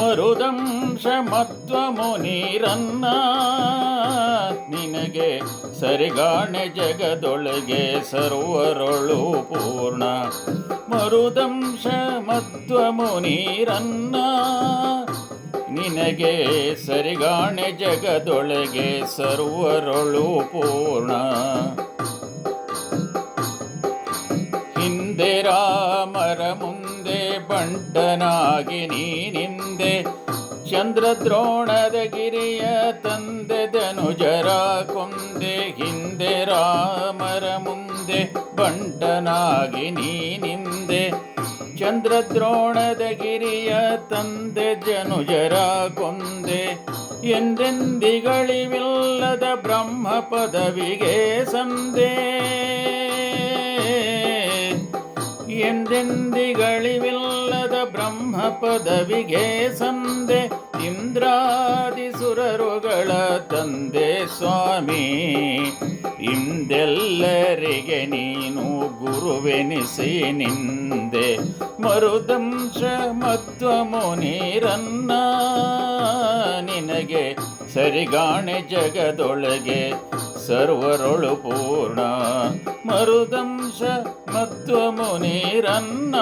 ಮರುದಂಶ ಮತ್ವ ಮುನಿರನ್ನ ನಿನಗೆ ಸರಿಗಾಣೆ ಜಗದೊಳಗೆ ಸರ್ವರೊಳು ಪೂರ್ಣ. ಮರುದಂಶ ಮತ್ವ ಮುನಿರನ್ನ ನಿನಗೆ ಸರಿಗಾಣೆ ಜಗದೊಳಗೆ ಸರ್ವರೊಳು ಪೂರ್ಣ. ಹಿಂದೆ ರಾ ಬಂಟನಾಗಿ ನೀನಿಂದೆ ಚಂದ್ರದ್ರೋಣದ ಗಿರಿಯ ತಂದೆ, ಧನುಜರ ಕೊಂದೆ, ಹಿಂದೆ ರಾಮರ ಮುಂದೆ ಬಂಟನಾಗಿ ನೀನಿಂದೆ ಚಂದ್ರದ್ರೋಣದ ಗಿರಿಯ ತಂದೆ ಜನುಜರ ಕೊಂದೆ, ಎಂದೆಂದಿಗಳಿವಿಲ್ಲದ ಬ್ರಹ್ಮ ಪದವಿಗೆ ಸಂದೆ. ಎಂದೆಂದಿಗಳಿವಿಲ್ಲದ ಬ್ರಹ್ಮ ಪದವಿಗೆ ಸಂದೆ, ಇಂದ್ರಾದಿ ಸುರರುಗಳ ತಂದೆ ಸ್ವಾಮಿ. ಇಂದೆಲ್ಲರಿಗೆ ನೀನು ಗುರುವೆನಿಸಿ ನಿಂದೆ, ಮರುದಂಶ ಮತ್ವ ಮುನಿರನ್ನ ನಿನಗೆ ಸರಿಗಾಣೆ ಜಗದೊಳಗೆ ಸರ್ವರೊಳು ಪೂರ್ಣ ಮರುದಂಶ ಮತ್ವ ಮುನಿರನ್ನ.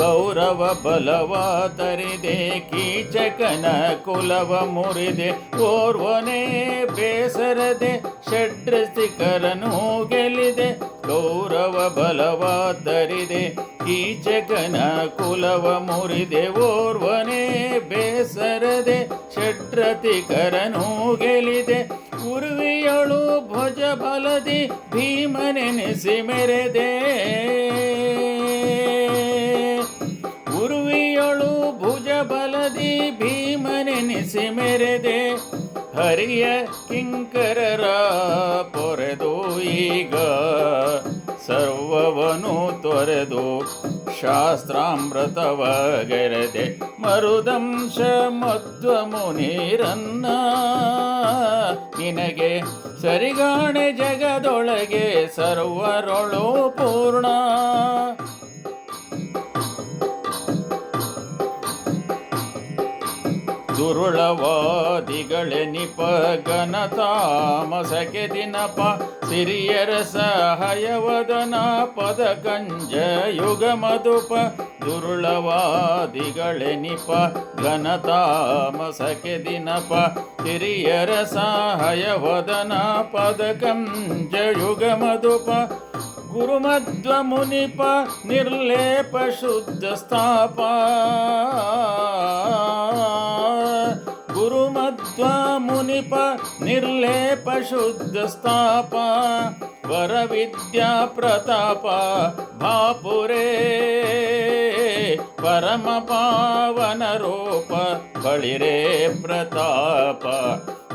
ಗೌರವ ಬಲವ ತರಿದೆ ಕೀಚಕನ ಕುಲವ ಮುರಿದೆ, ಓರ್ವನೇ ಬೇಸರದೆ ಷಡ್ರಸಿಕರನು ಗೆಲಿದೆ ಗೌರವ ಬಲವ ತರಿದೆ ಕೀಚಕನ ಕುಲವ ಮುರಿದೆ ಓರ್ವನೇ ಬೇಸರದೆ ಷಡ್ರತಿಕರನು ಗೆಲಿದೆ. ಉರ್ವಿಯಳು ಭುಜ ಬಲದಿ ಭೀಮನೆನೆಸಿ ಮೆರೆದೆ. ಉರ್ವಿಯಳು ಭುಜ ಬಲದಿ ಭೀಮನೆನಿಸಿ ಮೆರೆದೆ. ಹರಿಯ ಕಿಂಕರರ ತೊರೆದು ಶಾಸ್ತ್ರಾಮೃತವ ಗೆರೆದೆ ಮರುದಂಶ ಮಧ್ವ ಮುನೀರನ್ನ. ನಿನಗೆ ಸರಿಗಾಣೆ ಜಗದೊಳಗೆ ಸರ್ವರೊಳು ಪೂರ್ಣ. ದುರುಳವಾದಿಗಳೆನಿಪ ತಾಮಸಕೆ ದಿನಪ ಸಿರಿಯರ ಸಹಯವದನ ಪದ ಗಂಜ ಯುಗ ಮಧುಪ ದುರುಳವಾದಿಗಳೆನಿಪ ಘನತಾಮಸಕೆ ದಿನಪ ಸಿರಿಯರ ಸಹಾಯವದನ ಪದ ಗಂಜ ಯುಗ ಮಧುಪ ಗುರುಮಧ್ವ ಮುನಿಪ ನಿರ್ಲೇಪ ಶುದ್ಧ ಸ್ಥಾಪ ಗುರುಮಧ್ವ ಮುನಿಪ ನಿರ್ಲೇಪ ಶುದ್ಧ ಸ್ಥಾಪ, ವರವಿದ್ಯಾ ಪ್ರತಾಪ, ಭಾಪುರೇ, ಪರಮ ಪಾವನ ರೂಪ ಬಳಿರೇ ಪ್ರತಾಪ.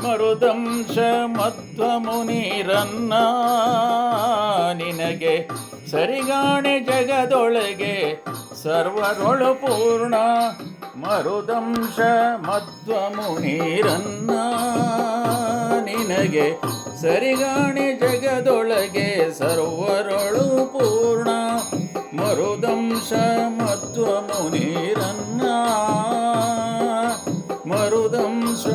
ಮರುದಂಶ ಮಧ್ವ ಮುನಿರನ್ನ ನಿನಗೆ ಸರಿಗಾಣೆ ಜಗದೊಳಗೆ ಸರ್ವರೊಳು ಪೂರ್ಣ ಮರುದಂಶ ಮಧ್ವಮುನೀರನ್ನ ನಿನಗೆ ಸರಿಗಾಣಿ ಜಗದೊಳಗೆ ಸರ್ವರಳು ಪೂರ್ಣ. ಮರುದಂಶ ಮಧ್ವಮುನೀರನ್ನ ಮರುದಂಶ